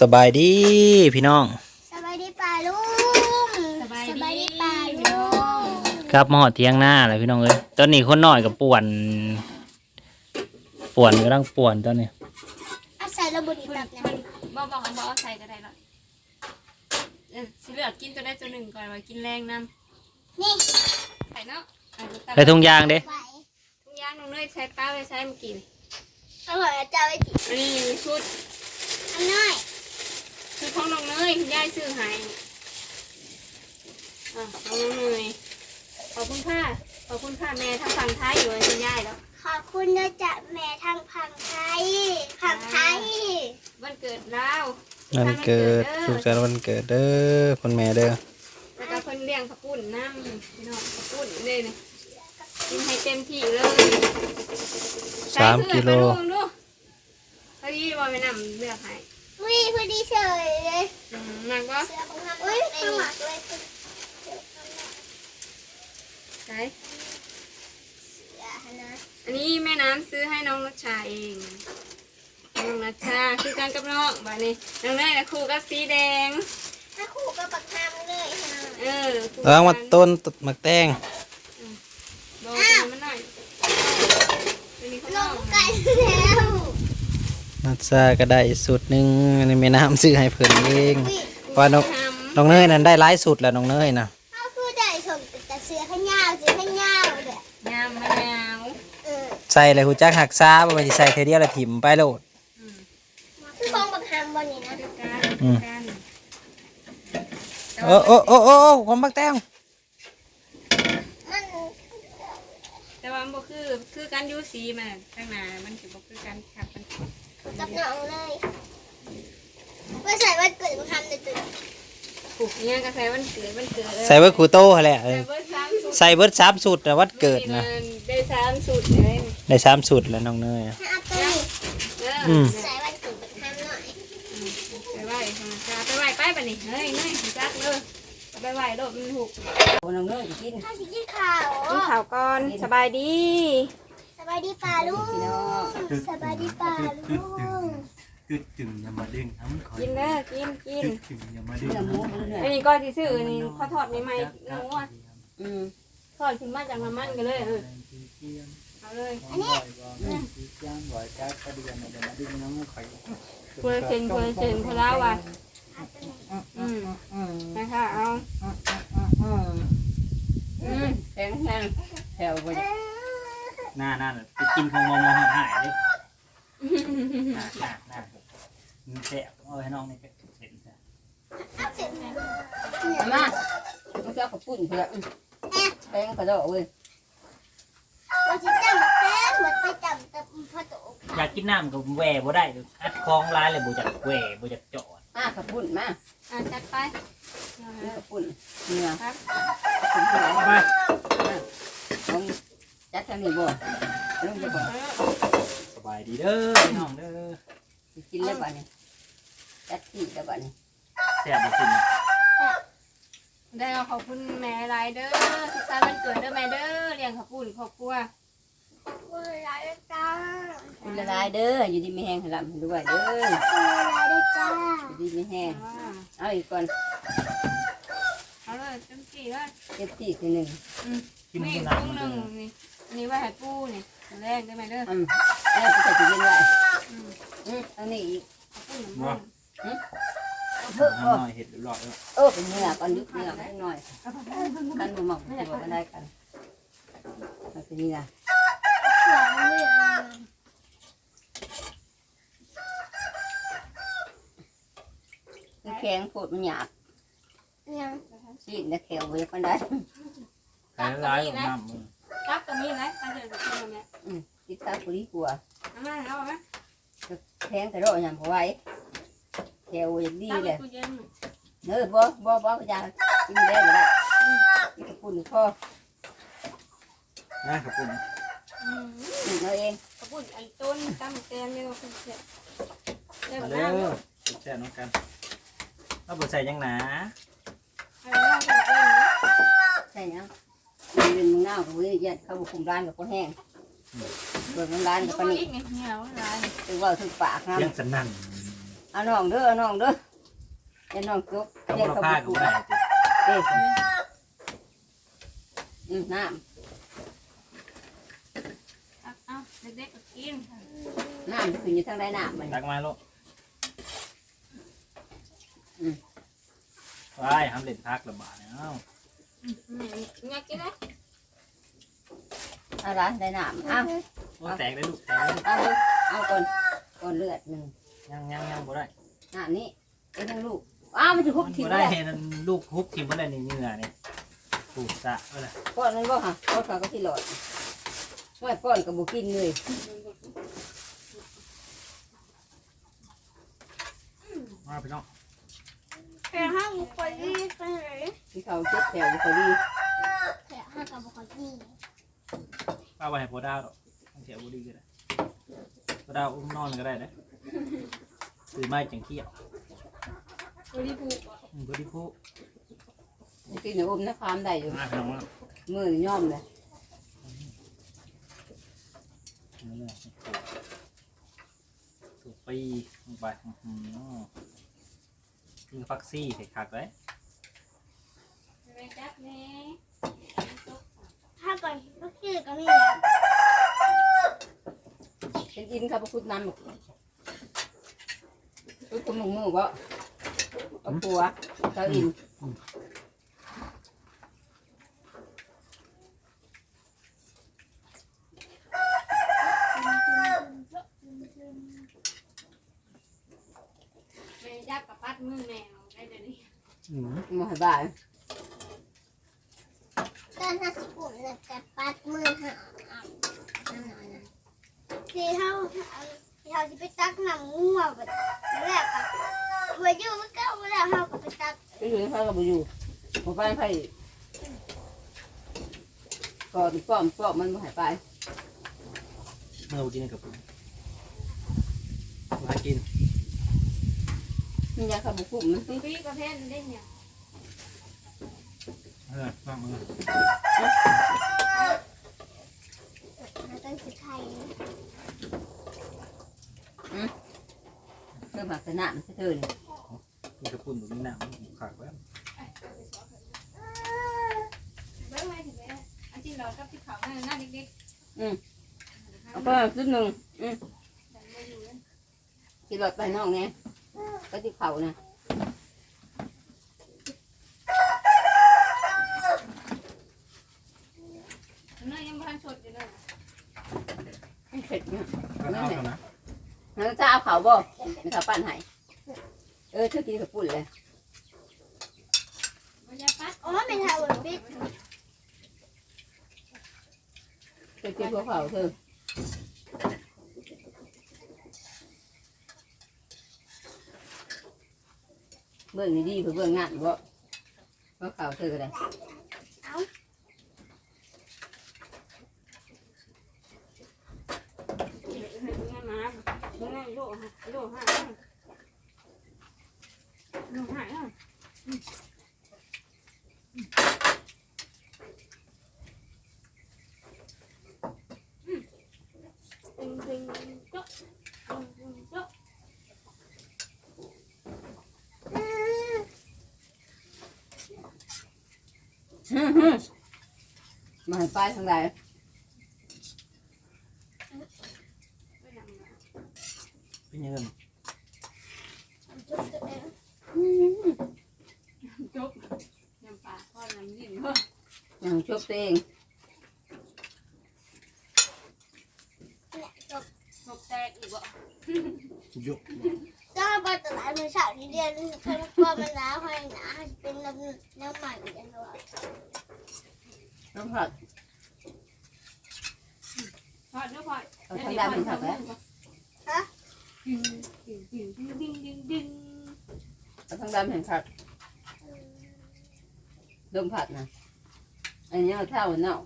สบายดีพี่น้องสบายดีป่าลุงสบายดีป่าลุงครับมาหอดเที่ยงหน้าเลยพี่น้องเอ้ยตอนนี้คนน้อยกับป่วน ป่วนกำลังป่วนตอนนี้อาศัยระบุดีคุณแบบนะคุณบอกบอกบอกเอาใส่ก็ได้หรอกเออสิเลือกกินตัวได้ตัวหนึ่งก่อนไว้กินแรงน้นี่ำใส่เนาะอะดูตามใส่ถุงยางเด้ไหวทุกอย่างน้องเนยใช้ป้าไปใช้เมื่อกี้นี่อร่อยอาจารย์ไว้จิอันนี้ชุดอันน้อย ชุดของน้องเนยคุณยายซื้อให้อะเอาน้องเนยขอบคุณค่ะ ขอบคุณค่ะแม่ทางฝั่งท้ายอยู่ให้คุณยายแล้วขอบคุณนะจ๊ะแม่ทางพังไทยพังไทยวันเกิดเราวันเกิดสุขสันต์วันเกิดเด้อคุณแม่เด้อแล้วก็เพิ่นเลี้ยงข้าวปุ้นน้ำพี่น้องข้าวปุ้นเลยนะกินให้เต็มที่เลยสามกิโลใส่เสื้อมาดูดูพอดีว่าไปนำเลือกให้ อุ้ยพอดีเฉยเลยอืมมันก็เสือของทำอุ้ยข้างหลังเลยใช่เสือนะอันนี้แม่น้ำซื้อให้น้องนัชชาเอง น้องนัชชาคือกันกับน้องบ้านี้น้องเนยนะคู่กับสีแดง ถ้าคู่กับปักทางเลยฮะเออคู่ล้างมากันต้นตดหมักแตงบอกกันมันหน่อยตัวนี้เขาลน้องงกันแล้ว นัดซาก็ได้สุดหนึงอันนี้แม่น้ำซื้อให้เพิ่นเองอุ้ยว่าน้องทน้องเนยนั้นได้ร้ายสุดแล้วน้องเนยนะถ้าคือได้ชมแต่เสือข้างยาวเสือข้างยาวเลยำยำมะนาวเออใส่เลยหูจักหักซาบ่แม่นสิใส่เทอเดียวและถิ่มไปโลดอืมคือของปักทางบนนี่นะด้วยกันอืมด้วยกันโอ้โอ้โอ้โอ้โอ้ความบักแตงมันแต่ว่ามันบ่คือคือการยูสีมันข้างหน้ามันสิบ่คือการขับมัน กับน้องเลยว่าใส่วันเกิดปักทางในตัวปลูกเนี่ยก็ใส่วันเกิดวันเกิดใส่เบิร์ครูโต้แหละเอใส่อเบิร์ดสามสูตรใส่เบิร์ดสามสุดนะวัดเกิดนะ ได้สามสูตรเลยได้สามสุดแล้วน้องเนยอะถ้าเอาตัวนี้เอออืมใส่วันเกิดปักทางหน่อยไปไหว้ธรรมชาติไปไหว้ไปปะนี่เฮ้ยเฮ้ยจักเลยไปไหว้โดดมันถูกน้องเนยกินข้าวสีขาว กินข้าวก่อนสบายดีสบายดีป่าลุงสบายดีป่าลุงตึดตึงอย่ามาดึงทั้งคอยกินเด้อกินกินตึดตึงอย่ามาดึงเนื้อหมูมันเนื้ออันนี้ก็ที่ซื้ออันนี้เขาทอดใหม่ๆน้องอะอืมทอดขึ้นมาจากน้ำมันกันเลยเออเอาเลยอันนี้จ้างบ่อยจ้าประเดี๋ยวมาเดี๋ยวมาดึงน้องคอยคุยเซนคุยเซนคุยแล้วว่ะอืมอืมนะคะเอาอืมอืมแข็งแข็งแถวไป หน้าหน้าไปกินของมอมอหายดิหน้าหน้าหน้ามันแสบเอาให้น้องนี่ก็เห็นซะเอาเสร็จแล้วมามันจะขปุ่นเพื่อแข็งกระโดดเว้ยเราจะจำแป้งเหมือนไปจำแต่พอโตอยากกินน้ำก็แหวบ่ได้อัดคลองร้ายเลยบ่จักแหวบ่จักจอดมาขปุ่นมาอะจัดไปขปุ่นเนื้อครับขปุ่นเนื้อมาต้อง จัดทางนี้บ่ลงไปบ่สบายดีเด้อพี่น้องเด้อกินแล้วบ่นี่จัดที่แล้วบ่นี่แสบบ่กินได้ขอบคุณแม่ไรเดอร์สุขสันต์วันเกิดเด้อแม่เด้อเลี้ยงขอบคุณครอบครัวคุณลายด้วยจ้าคุณละลายเด้ออยู่ดีไม่แห้งลำด้วยเด้อคุณลายด้วยจ้าอยู่ดีไม่แห้งอ่าเอาอีกก่อนเอาเลยเต็มที่เลยเก็บที่คือหนึ่งกินนี่กินกุ้งน้ำหเด้นึ่งอนี่อั นนี้ไว่าให้ปูนี่อันแรกได้ไหมเด้ออืมแล้วจะใส่ตู้เย็นไว้อืมอืมอันนี้อีกขอบคุณหนึ่งเพิ่มน้ำหน่อยเห็ดหลอดแล้วเออเป็นเนื้อก่อนยุบเนื้อให้หน่อยกันบ่หมักตัวกันได้กันมันเป็นนี่นะเสือมันเลือดมันแข็งโคตรมันหยาบยัง ซีดนะแข็งบ่อยากมันได้หายร้ายของน้ำมึง รับตรงนี้นะไปเดี๋ยวจะกินตรงเนี้ยติดตาปุริกลัวเอามาเอามาแข็งแต่โรยยังบ่ไหวแข็งอย่างดีตั้งเลยตู้เย็นเนื้อบ่บ่บ่อยากกินได้บ่ได้กินกระปุ่นพอนะครับผมอืมกินเอาเองขอบคุณอันต้นตั้มเต็มเนี่ยเราคุณเสียเริ่มมาน้ำเด้แล้อวแช่น้องกันเราบ่ใส่ยังหนาเอาน้ำเต็มเต็มใช่ยัง มันเป็นมึงเน่ากับเว้ยยัดเข้าบุคุมร้านกับคนแห้งเบิกมันร้านกับปานว่านี่อีกเนี่ยเหนียวร้ายถือว่าถึงปากนะยังสนั่นเอาน้องเด้อเอาน้องเด้อย่าน้องจกต้องเยกรเขาคาบุก็กได้ติเอืมน้เอาเอาเด็กๆก็กินำน้ำจะขึ้นอยู่ทางใดน้ำมันตักมาลูกอืมไปทำเล่นพักระบาดเนี่ยเอ้า อยากกินไหมเอาละได้น้ำเอาโอ้แตกได้ลูกแตกได้ลูกเอาเลยเอาก่อนก่อนเลือดหนึ่งยังยังยังบ่ได้น้ำนี้ไอ้ทั้งลูกอ้าวมันจะคุบมันทิ้งบ่เลได้ยเห็นลูกฮุบทิ่มบ่ได้ในเหงื่อนี่ปูดสะบ่ได้ป้อนมันบ่ค่ะป้อนเขาก็ที่หลอดไม่ป้อนกับบุกินเลยมาพี่น้องแต่ห้างบุคคลที่ไปไหนที่ เขาเจ็บแถวบุคดีแต่ห้างกับบุคคลที่ป้าไว้ให้พ่อดาวดอกต้องเสียบ่ดีก็ได้พ่อดาวอุ้มนอนก็ได้เด้อซื้อไม้จังเขี้ยวบริบูอะอืมบ่ดีผู้กินหนูอมนะความได้อยู่มาพี่น้องมามือย่อมเลยเอาเลยถูกปีลงไปอื้อหือกินฟักซี่ใส่คักเลยไป จับแม่ถ้าก่อนก็คือก็มีแล้วเป็นอินครับพุทธน้ำพุทธมึงมือบ่เอาปัวเขาอินแม่จับกับปัดมือแมวได้เดี๋ยวนี้ อืม มาให้บ้าน ตอนห้า สิบปุ่นเนี่ยจะปัดมือหาอ่ำที่เขาที่เขาจะไปตักน้ำงัวแบบแรกอะเมื่ออยู่ก็เอาแล้วเขาก็ไปตักไปอยู่ในเขาก็บ่อยู่บ่ไปไผก่อนป้อมป้อมมันบ่ให้ไปเมื่อกินกับมากินมันอยากขาบุกุ้มมันสิพี่ประเภทได้เนี่ยเออฟังมือ มาตั้งสิไทยเริ่มหักสนามซะเถินกินกับปุ่นตรงนี้หนาวขาดแล้วเบิ้งไว้ถึงแม่อันที่เรากับที่เขาหน้าหน้าเด็กเอาไปจุดหนึ่งอืมๆแต่ไม่อยู่เลยขี่รถไปน้องไงไปที่เขานะ เนื้อยังไม่ทันสดอยู่เลย มันเผ็ดเนี่ย ก็เอาเท่านะ แล้วจะ เอาเขาบ่ไม่เขาปั้นให้เออเธอกินกับปุ่นเลยอ๋อเป็นทางอุ่นปิดเธอกินพวกเขาเธอเบื้องนี้ดีเพื่อเบื้องงานบ่พวกเขาเธอก็ได้ ให้มาเนื้อโลหะโลหะโลหะ ตึงตึงจ๊ก ชบตัวเองเนี่ยจบตกแตกอีกบ่ยกถ้าไปตลาดมือเช้านี่เรียนเพิ่มความมันหนาค่อยหนาเป็นน้ำน้ำมันอย่างเดียวน้องผัดทอดด้วยพอเอาทางดำเป็นผักแล้วดึงดึงดึงดึงดึงดึงดึงเอาทางดำเห็นผัดดมผัดนะ อันนี้เอาเท่าเนาะ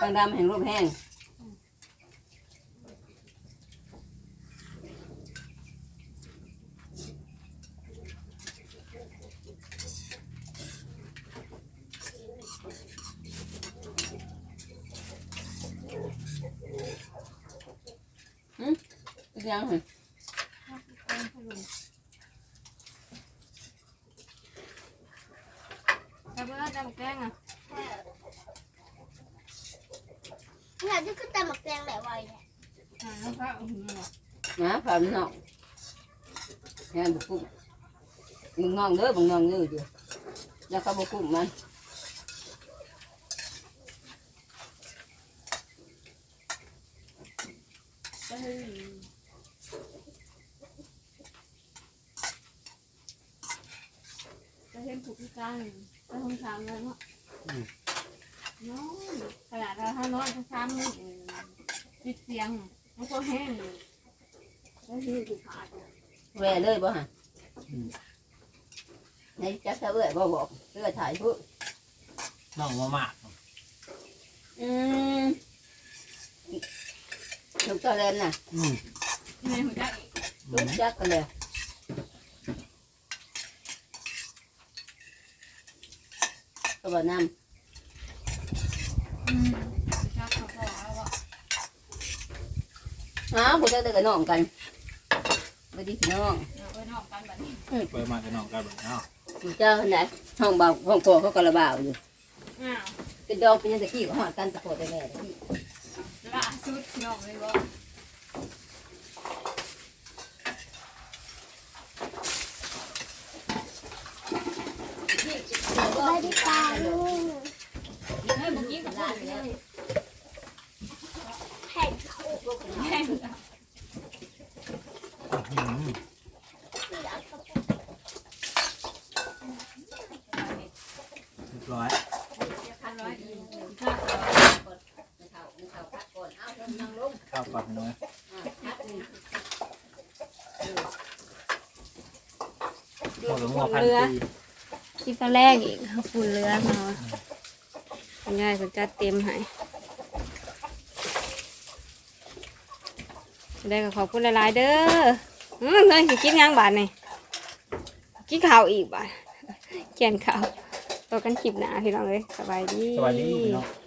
ทางดำเห็นรูปแห้งยังเหรอ กระเบื้องจำแกงอะเนี่ยจะขึ้นตามหมักแตงแบบไวเนี่ย อ่าแล้วก็เอาหินมานะพามันนอกแค่บุกุ้มมึงงองเด้อมึงงองเด้อเดียวแล้วก็บุกุ้มเนผูกพิการก็ต้องทำเลยเนาะน้องขนาดเราถ้านอนก็ทำปิดเสียงมันก็แห้งก็คือถูกขาดแหวเลยบ่ฮะในจักรเอื้อยบ่บอกเอื้อถ่ายผู้น้องมามากอืมลูกตะเลนน่ะอืมในหัวใจลูกจักกันเลย ก็บอกน้ชอบเขาบอกแล้วว่าำอ้าวพวกเจ้าเด็กกับน้องกันไม่ดีพี่น้องเราไปนอกกันแบบนี้เปิดมากับน้องกันแบบเนาะพวกเจ้าไหนห้องเบาห้องครัวเขาก็ระบาวอยู่อ้าวเป็นดองเป็นยังตะกี้ก็หอดกันตะโพดได้แม่ตะกี้ละสุดนอกเลยว่าไม่ได้ปาลูกเฮ้ยเมื่อยแผ่นเขาแห้งเสือเขาเรียบร้อยข้าวปักน้อยหัวหรือหัวพันปี ที่ก็แรกอีกเขาฝุ่นเรือมาง่ายกว่าจัดเต็มให้ได้ก็ขอบคุณหลายๆเด้ออืมเลยสิกินยังบาทนี่กินข้าวอีกบาทเขียนข้าวตัวกันขีบหนาพี่น้องเลยสบายดีสวัสดีพี่น้อง